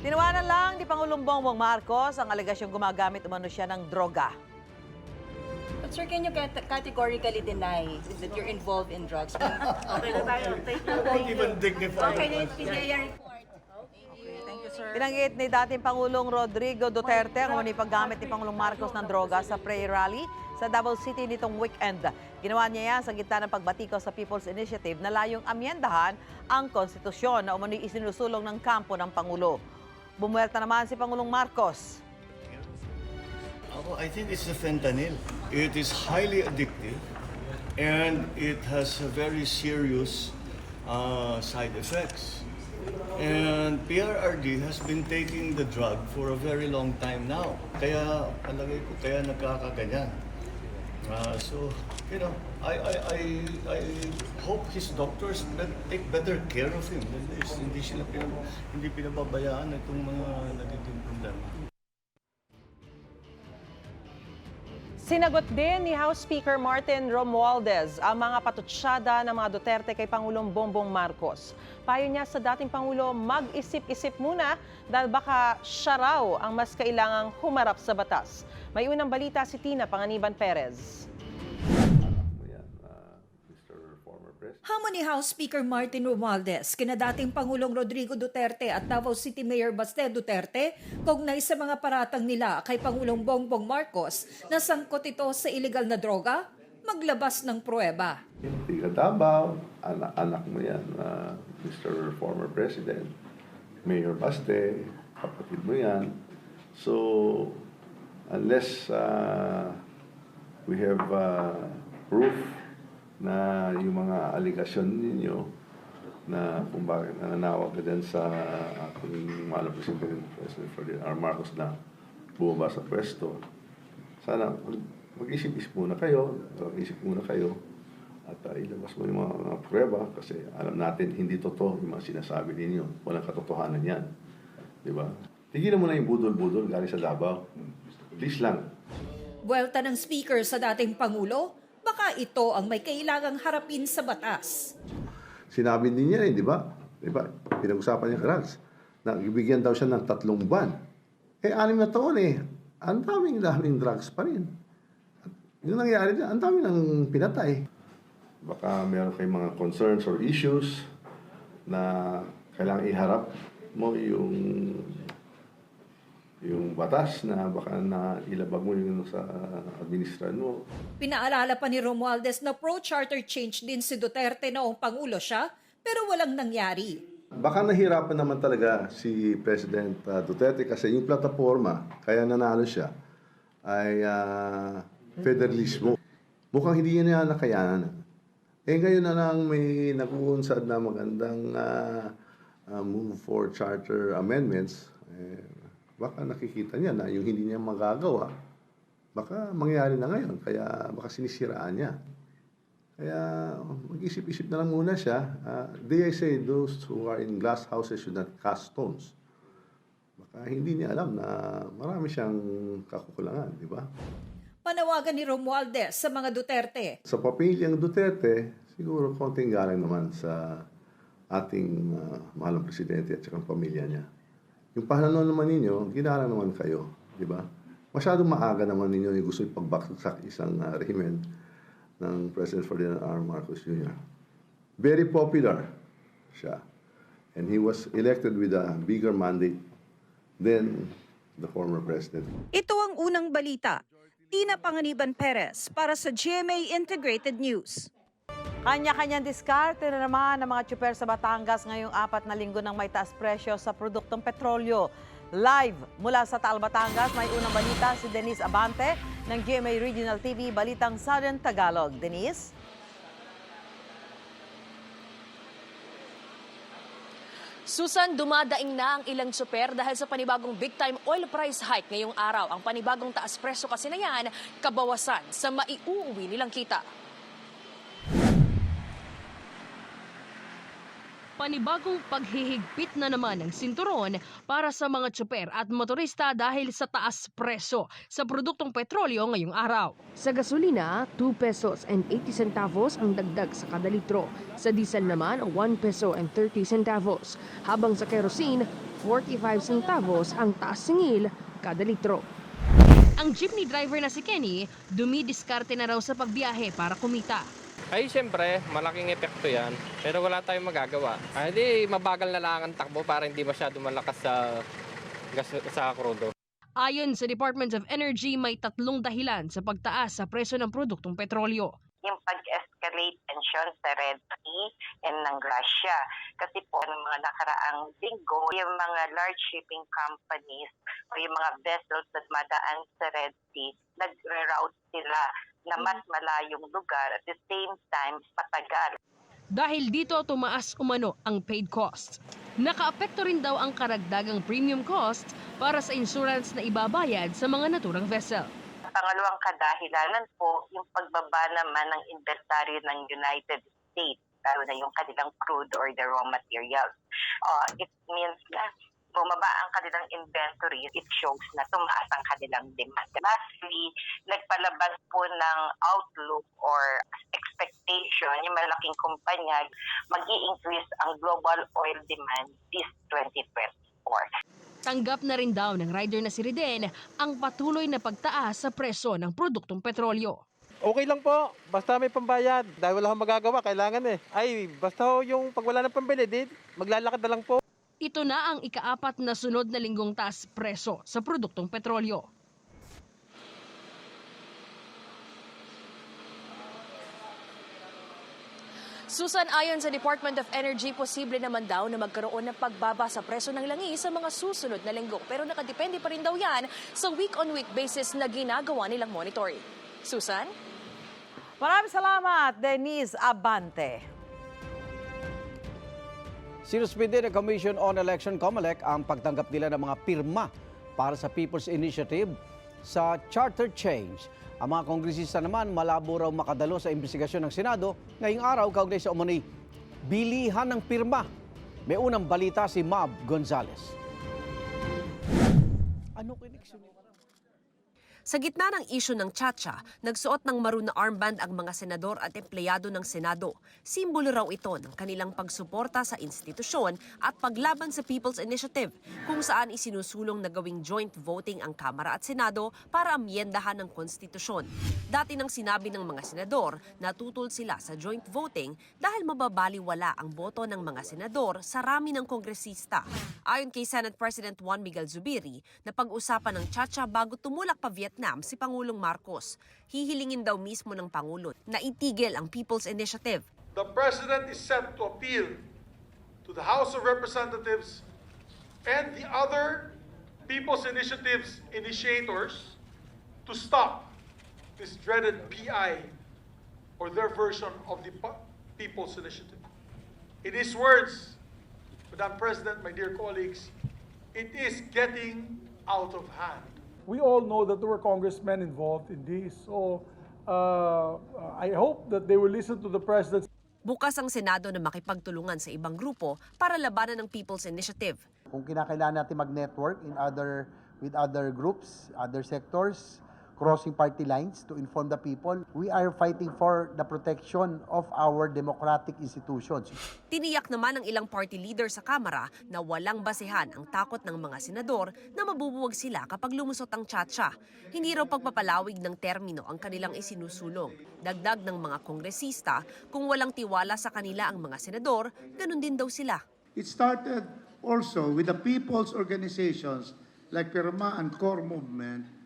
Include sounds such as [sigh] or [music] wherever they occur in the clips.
Tinawanan lang ni Pangulong Bongbong Marcos ang alegasyong gumagamit umano siya ng droga. But sir, can you cat- categorically deny that you're involved in drugs? [laughs] okay na tayo. Thank you. Don't even dignify Okay, na report. Thank you, sir. Pinanggit ni dating Pangulong Rodrigo Duterte ang umano'y paggamit ni Pangulong Marcos ng droga sa prayer rally sa Davao City nitong weekend. Ginawa niya yan sa gitna ng pagbatiko sa People's Initiative na layong amyendahan ang konstitusyon na umano'y isinusulong ng kampo ng Pangulo. Bumuelta naman si Pangulong Marcos. Ako, I think it's the fentanyl. It is highly addictive and it has a very serious uh, side effects. And PRRD has been taking the drug for a very long time now. Kaya, palagay ko, kaya nagkakaganyan. Uh, so, you know, I, I, I, I hope his doctors bet- take better care of him this. Hindi sila hindi pinababayaan itong mga nagiging problema. Sinagot din ni House Speaker Martin Romualdez ang mga patutsyada ng mga Duterte kay Pangulong Bongbong Marcos. Payo niya sa dating Pangulo, mag-isip-isip muna dahil baka siya raw ang mas kailangang humarap sa batas. May unang balita si Tina Panganiban Perez. Hamon ni House Speaker Martin Romualdez kina dating Pangulong Rodrigo Duterte at Davao City Mayor Baste Duterte kaugnay sa mga paratang nila kay Pangulong Bongbong Marcos na sangkot ito sa illegal na droga, maglabas ng pruweba. Ka Davao, anak, anak mo yan, ah, Mr. Former President. Mayor Baste, kapatid mo yan. So, unless ah, we have ah, proof na yung mga aligasyon ninyo na kung bakit nananawag ka dyan sa ating na President, President Ferdinand R. Marcos na bumaba sa pwesto, sana mag- mag-isip-isip muna kayo, mag-isip muna kayo, at uh, ilabas mo yung mga, mga prueba kasi alam natin hindi totoo yung mga sinasabi ninyo. Walang katotohanan yan. Di ba? Tigilan mo na yung budol-budol galing sa Davao. Please lang. Buwelta ng speaker sa dating Pangulo, baka ito ang may kailangang harapin sa batas. Sinabi din niya eh, di ba? Di ba? Pinag-usapan niya Rags na ibigyan daw siya ng tatlong buwan. Eh, anim na taon eh. Ang daming daming drugs pa rin. At yung nangyari dyan, ang dami ng pinatay. Baka meron kayong mga concerns or issues na kailangan iharap mo yung yung batas na baka na ilabag mo yung sa administrasyon mo. Pinaalala pa ni Romualdez na pro-charter change din si Duterte noong Pangulo siya, pero walang nangyari. Baka nahirapan naman talaga si President uh, Duterte kasi yung plataforma, kaya nanalo siya, ay uh, federalismo. Mukhang hindi niya nakayanan. Eh ngayon na lang may nakuunsad na magandang uh, uh, move for charter amendments, eh, baka nakikita niya na yung hindi niya magagawa, baka mangyari na ngayon, kaya baka sinisiraan niya. Kaya mag-isip-isip na lang muna siya. Uh, they say those who are in glass houses should not cast stones. Baka hindi niya alam na marami siyang kakukulangan, di ba? Panawagan ni Romualdez sa mga Duterte. Sa pamilyang Duterte, siguro konting galing naman sa ating uh, mahalang presidente at saka pamilya niya. Yung pahlanon naman ninyo, ginala naman kayo, di ba? Masyadong maaga naman ninyo yung gusto ipagbaksak isang uh, rehimen ng President Ferdinand R. Marcos Jr. Very popular siya. And he was elected with a bigger mandate than the former president. Ito ang unang balita. Tina Panganiban Perez para sa GMA Integrated News. Kanya-kanyang diskarte na naman ng mga tsuper sa Batangas ngayong apat na linggo ng may taas presyo sa produktong petrolyo. Live mula sa Taal, Batangas, may unang balita si Denise Abante ng GMA Regional TV, Balitang Southern Tagalog. Denise? Susan, dumadaing na ang ilang super dahil sa panibagong big-time oil price hike ngayong araw. Ang panibagong taas presyo kasi na yan, kabawasan sa maiuuwi nilang kita. Panibagong paghihigpit na naman ng sinturon para sa mga tsuper at motorista dahil sa taas presyo sa produktong petrolyo ngayong araw. Sa gasolina, 2 pesos and 80 centavos ang dagdag sa kada litro. Sa diesel naman, 1 peso and 30 centavos. Habang sa kerosene, 45 centavos ang taas singil kada litro. Ang jeepney driver na si Kenny, dumidiskarte na raw sa pagbiyahe para kumita. Ay, siyempre, malaking epekto yan. Pero wala tayong magagawa. Ay, di, mabagal na lang ang takbo para hindi masyado malakas sa, gas, sa krudo. Ayon sa Department of Energy, may tatlong dahilan sa pagtaas sa presyo ng produktong petrolyo. yung pag-escalate tension sa Red Sea and ng Russia. Kasi po, ng mga nakaraang linggo, yung mga large shipping companies o yung mga vessels na madaan sa Red Sea, nag-reroute sila na mas malayong lugar at the same time matagal. Dahil dito tumaas umano ang paid cost. Nakaapekto rin daw ang karagdagang premium cost para sa insurance na ibabayad sa mga naturang vessel. Pangalawang kadahilanan po, yung pagbaba naman ng inventory ng United States, lalo na yung kanilang crude or the raw materials. Uh, it means na bumaba ang kanilang inventory, it shows na tumaas ang kanilang demand. Lastly, nagpalabas po ng outlook or expectation, yung malaking kumpanya, mag increase ang global oil demand this 2024. Tanggap na rin daw ng rider na si Riden ang patuloy na pagtaas sa presyo ng produktong petrolyo. Okay lang po, basta may pambayad. Dahil wala akong magagawa, kailangan eh. Ay, basta ho yung pag wala ng pambili, di, maglalakad na lang po. Ito na ang ikaapat na sunod na linggong taas presyo sa produktong petrolyo. Susan, ayon sa Department of Energy, posible naman daw na magkaroon ng pagbaba sa presyo ng langis sa mga susunod na linggo. Pero nakadepende pa rin daw yan sa week-on-week basis na ginagawa nilang monitoring. Susan? Maraming salamat, Denise Abante. Sinuspindi ng Commission on Election COMELEC ang pagtanggap nila ng mga pirma para sa People's Initiative sa Charter Change. Ang mga kongresista naman malabo raw makadalo sa investigasyon ng Senado ngayong araw kaugnay sa umano'y bilihan ng pirma. May unang balita si Mab Gonzales. Ano koneksyon? Sa gitna ng isyu ng Chacha, nagsuot ng maroon na armband ang mga senador at empleyado ng Senado. Simbolo raw ito ng kanilang pagsuporta sa institusyon at paglaban sa People's Initiative, kung saan isinusulong na gawing joint voting ang Kamara at Senado para amyendahan ng konstitusyon. Dati nang sinabi ng mga senador na tutol sila sa joint voting dahil mababaliwala ang boto ng mga senador sa rami ng kongresista. Ayon kay Senate President Juan Miguel Zubiri, na pag-usapan ng Chacha bago tumulak pa Vietnam si Pangulong Marcos. Hihilingin daw mismo ng Pangulo na itigil ang People's Initiative. The President is set to appeal to the House of Representatives and the other People's Initiatives initiators to stop this dreaded PI or their version of the People's Initiative. In his words, Madam President, my dear colleagues, it is getting out of hand. We all know that there were congressmen involved in this. So uh, I hope that they will listen to the president. Bukas ang Senado na makipagtulungan sa ibang grupo para labanan ng People's Initiative. Kung kinakailangan natin mag-network in other with other groups, other sectors, crossing party lines to inform the people, we are fighting for the protection of our democratic institutions. Tiniyak naman ng ilang party leader sa Kamara na walang basehan ang takot ng mga senador na mabubuwag sila kapag lumusot ang tsatsya. Hindi raw pagpapalawig ng termino ang kanilang isinusulong. Dagdag ng mga kongresista, kung walang tiwala sa kanila ang mga senador, ganun din daw sila. It started also with the people's organizations like Pirma and Core Movement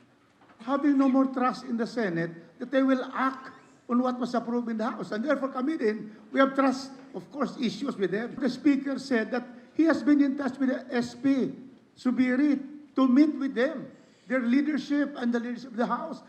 having no more trust in the Senate that they will act on what was approved in the House. And therefore, kami din, we have trust, of course, issues with them. The Speaker said that he has been in touch with the SP, Subiri, to meet with them, their leadership and the leadership of the House,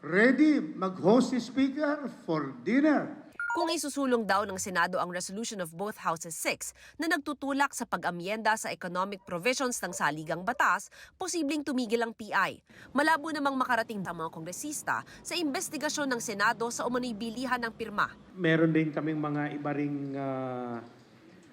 ready mag-host si Speaker for dinner. Kung isusulong daw ng Senado ang resolution of both Houses 6 na nagtutulak sa pag-amyenda sa economic provisions ng saligang batas, posibleng tumigil ang PI. Malabo namang makarating ang mga kongresista sa investigasyon ng Senado sa umano'y bilihan ng pirma. Meron din kaming mga iba ring ah,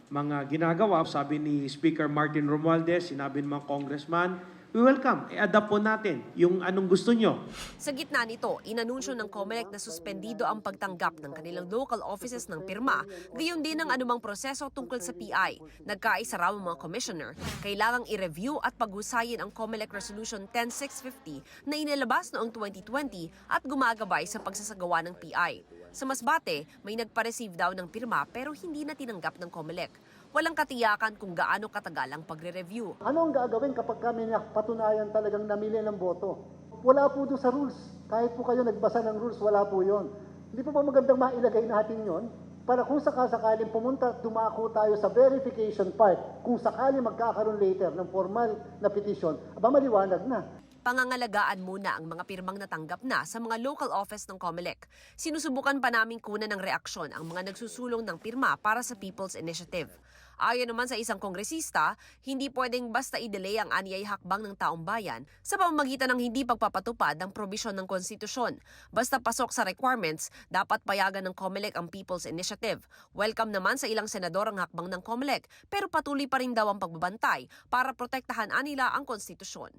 mga ginagawa. Sabi ni Speaker Martin Romualdez, sinabi ng mga congressman, we welcome, i-adapt po natin yung anong gusto nyo. Sa gitna nito, inanunsyo ng COMELEC na suspendido ang pagtanggap ng kanilang local offices ng pirma, gayon din ang anumang proseso tungkol sa PI. Nagkaisa raw ang mga commissioner, kailangang i-review at paghusayin ang COMELEC Resolution 10650 na inilabas noong 2020 at gumagabay sa pagsasagawa ng PI. Sa Masbate, may nagpa-receive daw ng pirma pero hindi na tinanggap ng COMELEC. Walang katiyakan kung gaano katagal ang pagre-review. Ano ang gagawin kapag kami patunayan talagang namili ng boto? Wala po doon sa rules. Kahit po kayo nagbasa ng rules, wala po yon. Hindi po ba magandang mailagay natin yon? Para kung sakasakaling pumunta, dumako tayo sa verification part. Kung sakali magkakaroon later ng formal na petition, aba maliwanag na. Pangangalagaan muna ang mga pirmang natanggap na sa mga local office ng COMELEC. Sinusubukan pa namin kunan ng reaksyon ang mga nagsusulong ng pirma para sa People's Initiative. Ayon naman sa isang kongresista, hindi pwedeng basta i-delay ang aniyay hakbang ng taong bayan sa pamamagitan ng hindi pagpapatupad ng probisyon ng konstitusyon. Basta pasok sa requirements, dapat payagan ng COMELEC ang People's Initiative. Welcome naman sa ilang senador ang hakbang ng COMELEC, pero patuloy pa rin daw ang pagbabantay para protektahan anila ang konstitusyon.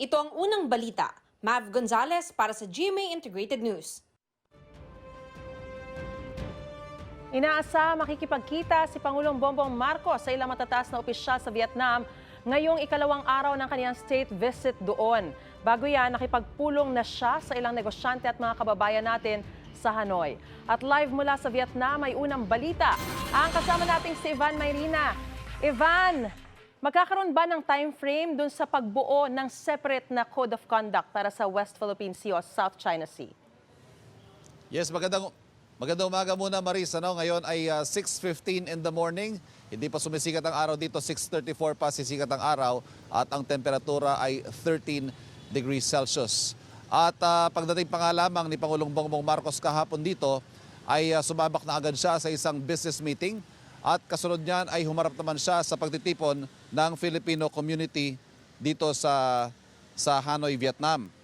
Ito ang unang balita. Mav Gonzalez para sa GMA Integrated News. Inaasa makikipagkita si Pangulong Bongbong Marcos sa ilang matataas na opisyal sa Vietnam ngayong ikalawang araw ng kanyang state visit doon. Bago yan, nakipagpulong na siya sa ilang negosyante at mga kababayan natin sa Hanoi. At live mula sa Vietnam ay unang balita. Ang kasama nating si Ivan Mayrina. Ivan, magkakaroon ba ng time frame dun sa pagbuo ng separate na code of conduct para sa West Philippine Sea o South China Sea? Yes, magandang magandang umaga muna Maris. Ano, ngayon ay uh, 6:15 in the morning. Hindi pa sumisikat ang araw dito, 6:34 pa sisikat ang araw at ang temperatura ay 13 degrees Celsius. At uh, pagdating pa nga lamang ni Pangulong Bongbong Marcos kahapon dito ay uh, sumabak na agad siya sa isang business meeting at kasunod niyan ay humarap naman siya sa pagtitipon ng Filipino community dito sa sa Hanoi, Vietnam.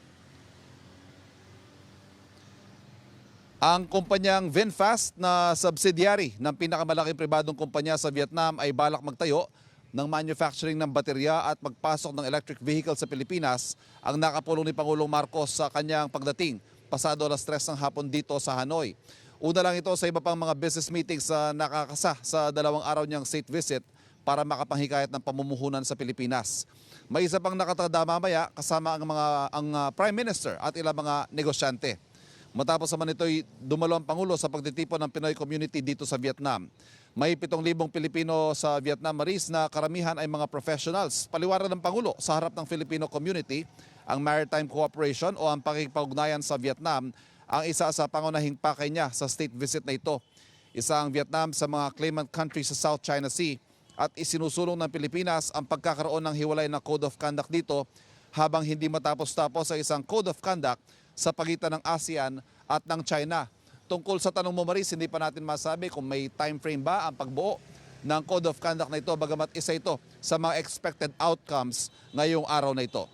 Ang kumpanyang VinFast na subsidiary ng pinakamalaking pribadong kumpanya sa Vietnam ay balak magtayo ng manufacturing ng baterya at magpasok ng electric vehicle sa Pilipinas ang nakapulong ni Pangulong Marcos sa kanyang pagdating pasado alas 3 ng hapon dito sa Hanoi. Una lang ito sa iba pang mga business meetings sa nakakasa sa dalawang araw niyang state visit para makapanghikayat ng pamumuhunan sa Pilipinas. May isa pang nakatada mamaya kasama ang mga ang uh, Prime Minister at ilang mga negosyante. Matapos naman ito'y dumalo ang Pangulo sa pagtitipon ng Pinoy community dito sa Vietnam. May 7,000 Pilipino sa Vietnam Maris na karamihan ay mga professionals. Paliwaran ng Pangulo sa harap ng Filipino community, ang Maritime Cooperation o ang pakikipag-ugnayan sa Vietnam ang isa sa pangunahing pakay niya sa state visit na ito. Isa ang Vietnam sa mga claimant countries sa South China Sea at isinusulong ng Pilipinas ang pagkakaroon ng hiwalay na Code of Conduct dito habang hindi matapos-tapos sa isang Code of Conduct sa pagitan ng ASEAN at ng China. Tungkol sa tanong mo Maris, hindi pa natin masabi kung may time frame ba ang pagbuo ng Code of Conduct na ito, bagamat isa ito sa mga expected outcomes ngayong araw na ito.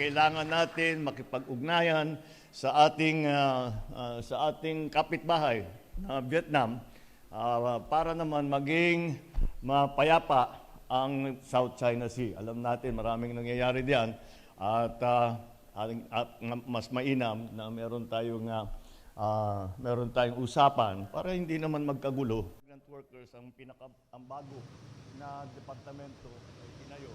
Kailangan natin makipag-ugnayan sa ating uh, uh, sa ating kapitbahay na Vietnam uh, para naman maging mapayapa ang South China Sea. Alam natin maraming nangyayari diyan at, uh, at mas mainam na meron tayong uh, uh, meron tayong usapan para hindi naman magkagulo. Migrant workers ang pinaka ang bago na departamento ay tinayo.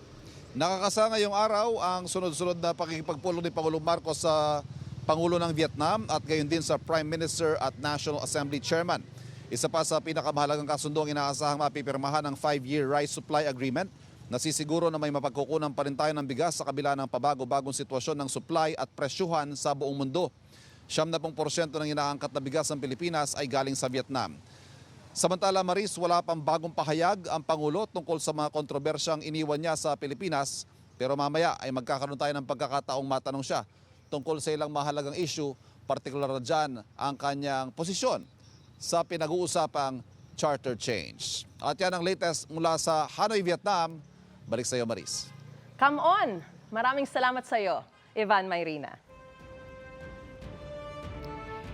Nakakasa ngayong araw ang sunod-sunod na pakikipagpulong ni Pangulong Marcos sa Pangulo ng Vietnam at gayon din sa Prime Minister at National Assembly Chairman. Isa pa sa pinakamahalagang kasundo ang inaasahang mapipirmahan ng 5-year rice supply agreement na sisiguro na may mapagkukunan pa rin tayo ng bigas sa kabila ng pabago-bagong sitwasyon ng supply at presyuhan sa buong mundo. Siyam na pong porsyento ng inaangkat na bigas ng Pilipinas ay galing sa Vietnam. Samantala Maris, wala pang bagong pahayag ang Pangulo tungkol sa mga kontrobersyang iniwan niya sa Pilipinas. Pero mamaya ay magkakaroon tayo ng pagkakataong matanong siya tungkol sa ilang mahalagang issue, partikular na dyan ang kanyang posisyon sa pinag-uusapang charter change. At yan ang latest mula sa Hanoi, Vietnam. Balik sa iyo, Maris. Come on! Maraming salamat sa iyo, Ivan Mayrina.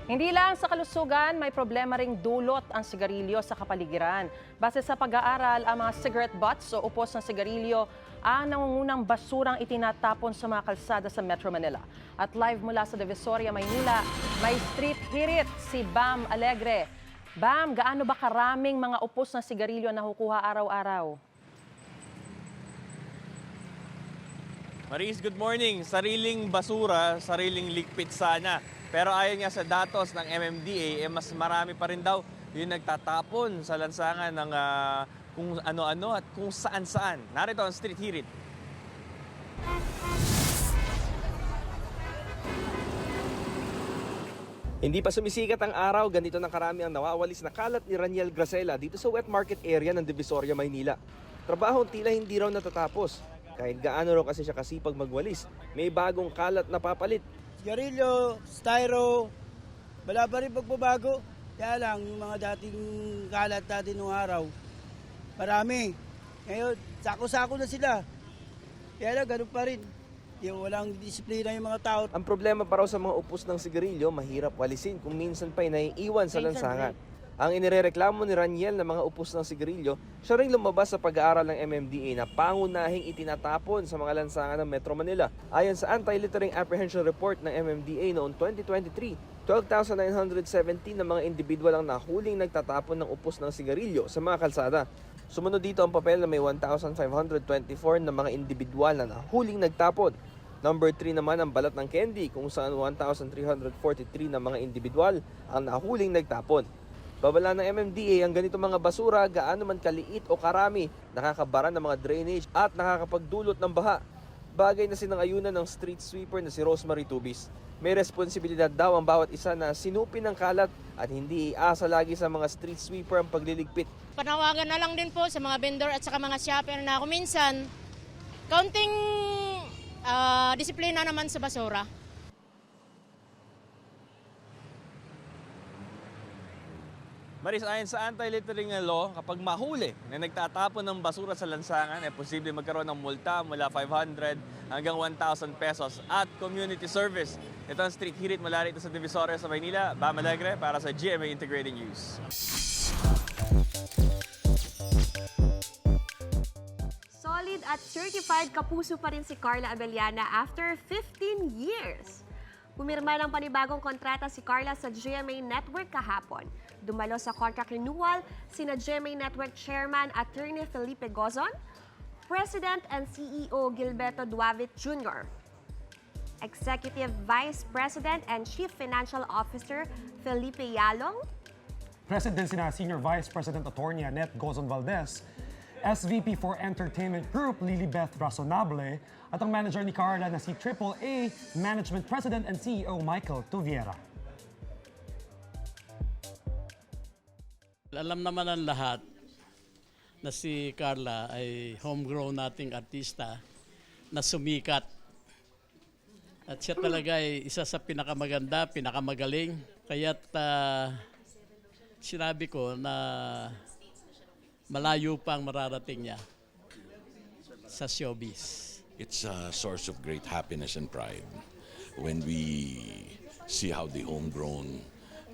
Hindi lang sa kalusugan, may problema ring dulot ang sigarilyo sa kapaligiran. Base sa pag-aaral, ang mga cigarette butts o upos ng sigarilyo ang nangungunang basurang itinatapon sa mga kalsada sa Metro Manila. At live mula sa Divisoria, Maynila, may street hirit si Bam Alegre. Bam, gaano ba karaming mga upos ng sigarilyo ang nakukuha araw-araw? Maris, good morning. Sariling basura, sariling likpit sana. Pero ayon nga sa datos ng MMDA, eh, mas marami pa rin daw yung nagtatapon sa lansangan ng ah, kung ano-ano at kung saan-saan. Narito ang Street Hirit. Hindi pa sumisikat ang araw, ganito na karami ang nawawalis na kalat ni Raniel Gracela dito sa wet market area ng Divisoria, Maynila. Trabaho tila hindi raw natatapos. Kahit gaano raw kasi siya kasipag magwalis, may bagong kalat na papalit. Sigarilyo, styro, wala pa rin pagbabago. Kaya lang, yung mga dating kalat dati nung araw, marami. Ngayon, sako-sako na sila. Kaya lang, ganun pa rin. Yung walang disiplina yung mga tao. Ang problema pa raw sa mga upos ng sigarilyo, mahirap walisin kung minsan pa'y naiiwan sa lansangan. Ang inirereklamo ni Raniel na mga upos ng sigarilyo, siya rin lumabas sa pag-aaral ng MMDA na pangunahing itinatapon sa mga lansangan ng Metro Manila. Ayon sa Anti-Littering Apprehension Report ng MMDA noong 2023, 12,917 na mga individual ang nahuling nagtatapon ng upos ng sigarilyo sa mga kalsada. Sumunod dito ang papel na may 1,524 na mga individual na nahuling nagtapon. Number 3 naman ang balat ng candy kung saan 1,343 na mga individual ang nahuling nagtapon. Babala ng MMDA ang ganito mga basura gaano man kaliit o karami, nakakabara ng mga drainage at nakakapagdulot ng baha. Bagay na sinangayunan ng street sweeper na si Rosemary Tubis. May responsibilidad daw ang bawat isa na sinupin ng kalat at hindi iasa lagi sa mga street sweeper ang pagliligpit. Panawagan na lang din po sa mga vendor at saka mga shopper na ako minsan, kaunting ah, disiplina naman sa basura. Maris, ayon sa anti-littering law, kapag mahuli na nagtatapon ng basura sa lansangan, eh posible magkaroon ng multa mula 500 hanggang 1,000 pesos at community service. Ito ang Street Hirit mula rito sa Divisoria sa Maynila. Bam Alegre para sa GMA Integrated News. Solid at certified kapuso pa rin si Carla Abellana after 15 years. Pumirma ng panibagong kontrata si Carla sa GMA Network kahapon. Dumalo sa contract renewal sina GMA Network Chairman Attorney Felipe Gozon, President and CEO Gilberto Duavit Jr., Executive Vice President and Chief Financial Officer Felipe Yalong, President sina Senior Vice President Attorney Annette Gozon Valdez, SVP for Entertainment Group Lilibeth Razonable, at ang manager ni Carla na si AAA Management President and CEO Michael Tuviera. Alam naman ng lahat na si Carla ay homegrown nating artista na sumikat. At siya talaga ay isa sa pinakamaganda, pinakamagaling. Kaya't ah, sinabi ko na malayo pa ang mararating niya sa showbiz. It's a source of great happiness and pride when we see how the homegrown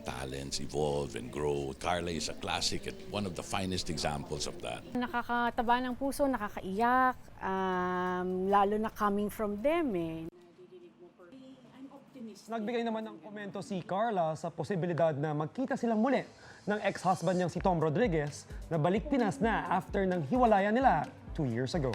talents evolve and grow. Carla is a classic at one of the finest examples of that. Nakakataba ng puso, nakakaiyak, um, lalo na coming from them eh. Nagbigay naman ng komento si Carla sa posibilidad na magkita silang muli ng ex-husband niyang si Tom Rodriguez na balik Pinas na after ng hiwalayan nila two years ago.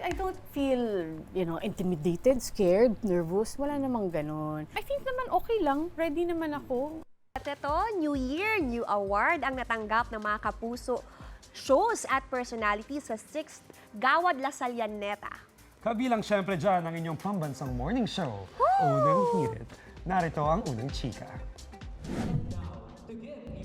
I don't feel, you know, intimidated, scared, nervous. Wala namang ganun. I think naman okay lang. Ready naman ako. At ito, New Year, New Award ang natanggap ng mga kapuso shows at personalities sa 6th Gawad La Salyaneta. Kabilang syempre dyan ang inyong pambansang morning show, Unang Hirit. Narito ang unang chika.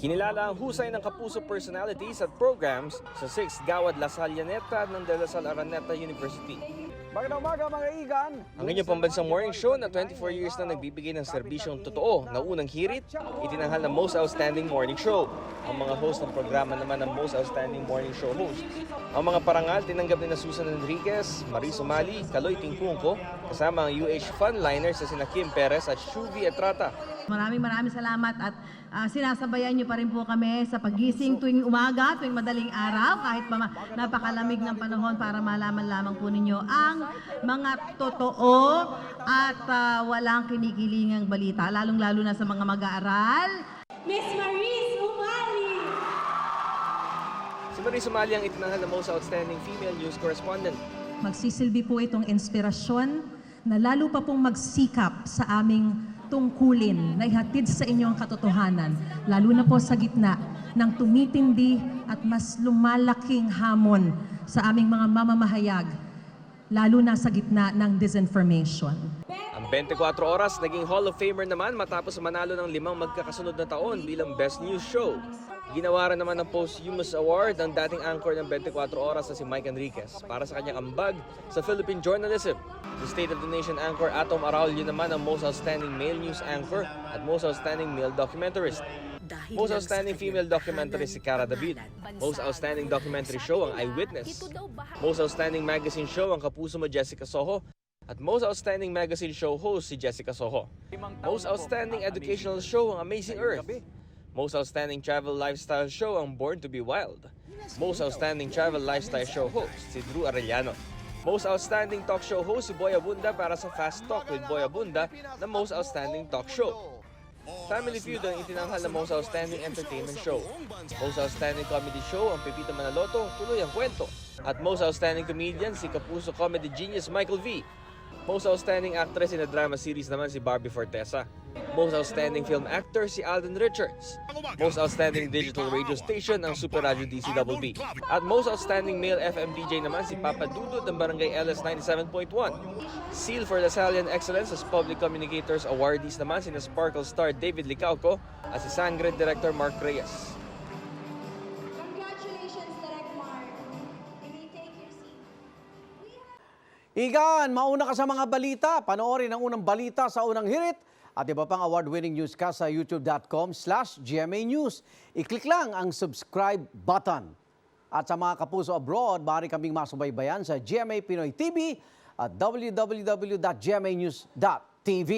Kinilala ang husay ng kapuso personalities at programs sa 6th Gawad La Sallaneta ng De La Salle Araneta University. Magandang umaga mga igan. Ang inyong pambansang morning show na 24 years na nagbibigay ng serbisyong totoo na unang hirit, itinanghal na Most Outstanding Morning Show. Ang mga host ng programa naman ng Most Outstanding Morning Show host. Ang mga parangal tinanggap ni na Susan Enriquez, Marie Sumali, Kaloy Tingkungko, kasama ang UH Funliners na sina Kim Perez at Shuvi Etrata. Maraming maraming salamat at ah, sinasabayan niyo pa rin po kami sa pagising tuwing umaga, tuwing madaling araw, kahit pa napakalamig ng panahon para malaman lamang po ninyo ang mga totoo at ah, walang kinikilingang balita, lalong-lalo na sa mga mag-aaral. Miss Maris Umali! Si Marie Sumali ang itinanghal na Most Outstanding Female News Correspondent. Magsisilbi po itong inspirasyon na lalo pa pong magsikap sa aming tungkulin na ihatid sa inyo ang katotohanan, lalo na po sa gitna ng tumitindi at mas lumalaking hamon sa aming mga mamamahayag, lalo na sa gitna ng disinformation. Ang 24 oras naging Hall of Famer naman matapos manalo ng limang magkakasunod na taon bilang Best News Show. Ginawaran naman ng posthumous award ang dating anchor ng 24 oras na si Mike Enriquez para sa kanyang ambag sa Philippine journalism. The State of the Nation anchor Atom Araulio naman ang Most Outstanding Male News Anchor at Most Outstanding Male Documentarist. Most Outstanding Female Documentarist si Cara David. Most Outstanding Documentary Show ang Eyewitness. Most Outstanding Magazine Show ang Kapuso mo Jessica Soho. At Most Outstanding Magazine Show host si Jessica Soho. Most Outstanding Educational Show ang Amazing Earth. Most Outstanding Travel Lifestyle Show ang Born to be Wild. Most Outstanding Travel Lifestyle Show host si Drew Arellano. Most Outstanding Talk Show host si Boy Abunda para sa Fast Talk with Boy Abunda na Most Outstanding Talk Show. Family Feud ang itinanghal na Most Outstanding Entertainment Show. Most Outstanding Comedy Show ang Pepito Manaloto, tuloy ang kwento. At Most Outstanding Comedian si Kapuso Comedy Genius Michael V. Most Outstanding Actress in a Drama Series naman si Barbie Fortesa. Most Outstanding Film Actor si Alden Richards. Most Outstanding Digital Radio Station ang Super Radio DCWB. At Most Outstanding Male FM DJ naman si Papa Dudut ng Barangay LS 97.1. Seal for Lasallian Excellence as Public Communicators Awardees naman si Sparkle Star David Licauco at si Sangre Director Mark Reyes. Congratulations, Direct Mark. You may take your seat. Igan, mauna ka sa mga balita. Panoorin ang unang balita sa unang hirit at iba pang award-winning newscast sa youtube.com slash GMA News. I-click lang ang subscribe button. At sa mga kapuso abroad, maaari kaming masubaybayan sa GMA Pinoy TV at www.gmanews.tv.